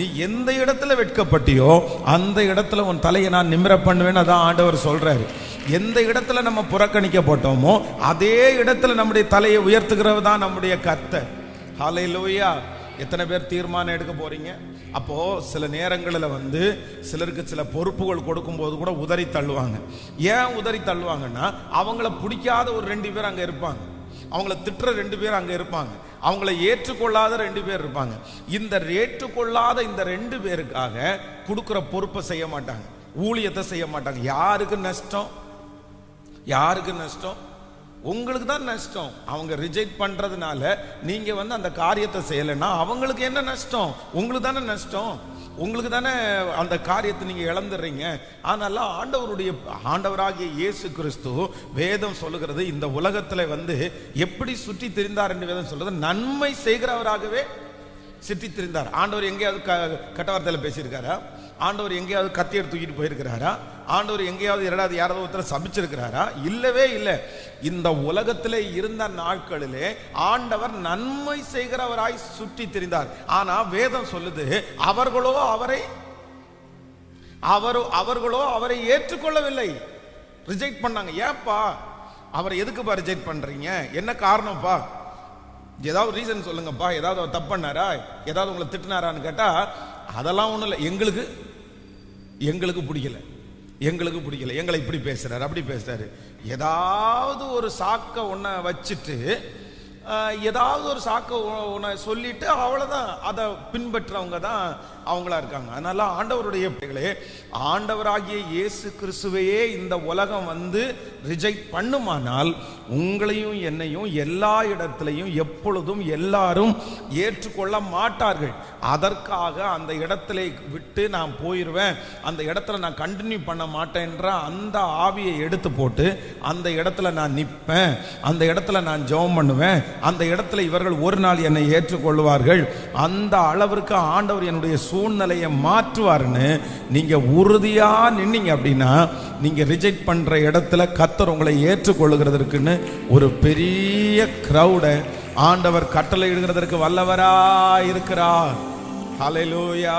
நீ எந்த இடத்துல வெட்கப்பட்டியோ அந்த இடத்துல உன் தலையை நான் நிமிர பண்ணுவேன்னு அதான் ஆண்டவர் சொல்றாரு. எந்த இடத்துல நம்ம புறக்கணிக்கப்பட்டோமோ அதே இடத்துல நம்முடைய தலையை உயர்த்துகிறது தான் நம்முடைய கர்த்தர். லூயா எத்தனை பேர் தீர்மானம் எடுக்க போறீங்க? அப்போ சில நேரங்களில் வந்து சிலருக்கு சில பொறுப்புகள் கொடுக்கும்போது கூட உதறி தள்ளுவாங்க. ஏன் உதறி தள்ளுவாங்கன்னா அவங்கள பிடிக்காத ஒரு ரெண்டு பேர் அங்கே இருப்பாங்க. அவங்கள திட்டுற ரெண்டு பேர் அங்கே இருப்பாங்க. அவங்கள ஏற்றுக்கொள்ளாத ரெண்டு பேர் இருப்பாங்க. இந்த ஏற்றுக்கொள்ளாத இந்த ரெண்டு பேருக்காக கொடுக்குற பொறுப்பை செய்ய மாட்டாங்க. ஊழியத்தை செய்ய மாட்டாங்க. யாருக்கு நஷ்டம்? யாருக்கு நஷ்டம்? உங்களுக்கு தான் நஷ்டம். அவங்க ரிஜெக்ட் பண்றதுனால நீங்க வந்து அந்த காரியத்தை செய்யலைன்னா அவங்களுக்கு என்ன நஷ்டம்? உங்களுக்கு தானே நஷ்டம். உங்களுக்கு தானே அந்த காரியத்தை நீங்கள் இழந்துடுறீங்க. ஆனால ஆண்டவருடைய ஆண்டவராகிய இயேசு கிறிஸ்து வேதம் சொல்லுகிறது இந்த உலகத்தில் வந்து எப்படி சுற்றி திரிந்தார் என்று வேதம் சொல்றது நன்மை செய்கிறவராகவே சுற்றி திரிந்தார். ஆண்டவர் எங்கேயாவது க கட்டவார்த்தையில் பேசியிருக்காரா? ஆண்டவர் எங்கேயாவது கத்தியர் தூக்கிட்டு போயிருக்கிறாரா? ஆண்டவர் எங்கேயாவது இரண்டாவது யாராவது ஒருத்தர் சபிச்சிருக்கிறாரா? இல்லவே இல்லை. இந்த உலகத்திலே இருந்த நாட்களிலே ஆண்டவர் நன்மை செய்கிறவராய் சுற்றி திரிந்தார். ஆனால் வேதம் சொல்லுது அவர்களோ அவரை அவரோ அவர்களோ அவரை ஏற்றுக்கொள்ளவில்லை. ரிஜெக்ட் பண்ணாங்க. ஏப்பா அவரை எதுக்குப்பா ரிஜெக்ட் பண்ணுறீங்க என்ன காரணம்ப்பா? ஏதாவது ரீசன் சொல்லுங்கப்பா. ஏதாவது அவர் தப்பு பண்ணாரா? ஏதாவது உங்களை திட்டினாரான்னு கேட்டால் அதெல்லாம் ஒன்றும் இல்லை. எங்களுக்கு எங்களுக்கு பிடிக்கல எங்களுக்கு பிடிக்கல எங்களை இப்படி பேசுறாரு அப்படி பேசுறாரு. ஏதாவது ஒரு சாக்க ஒன்றை வச்சுட்டு ஏதாவது ஒரு சாக்க உன சொல்லிட்டு அவ்வளோதான் அதை பின்பற்றவங்க தான் அவங்களா இருக்காங்க. அதனால ஆண்டவருடைய பிள்ளைகளே ஆண்டவராகிய இயேசு கிறிஸ்துவையே இந்த உலகம் வந்து ரிஜெக்ட் பண்ணுமானால் உங்களையும் என்னையும் எல்லா இடத்துலையும் எப்பொழுதும் எல்லாரும் ஏற்றுக்கொள்ள மாட்டார்கள். அதற்காக அந்த இடத்துல விட்டு நான் போயிடுவேன் அந்த இடத்துல நான் கண்டினியூ பண்ண மாட்டேன்ற அந்த ஆவியை எடுத்து போட்டு அந்த இடத்துல நான் நிற்பேன். அந்த இடத்துல நான் ஜெபம் பண்ணுவேன். அந்த இடத்துல இவர்கள் ஒரு நாள் என்னை ஏற்றுக்கொள்வார்கள். அந்த அளவிற்கு ஆண்டவர் என்னுடைய சூழ்நிலையை மாற்றுவாருன்னு நீங்கள் உறுதியாக நின்னீங்க அப்படின்னா நீங்கள் ரிஜெக்ட் பண்ணுற இடத்துல கத்தர் உங்களை ஏற்றுக்கொள்ளுகிறதுக்குன்னு ஒரு பெரிய க்ரௌடை ஆண்டவர் கட்டளை இடுகிறதற்கு வல்லவரா இருக்கிறார். ஹalleluya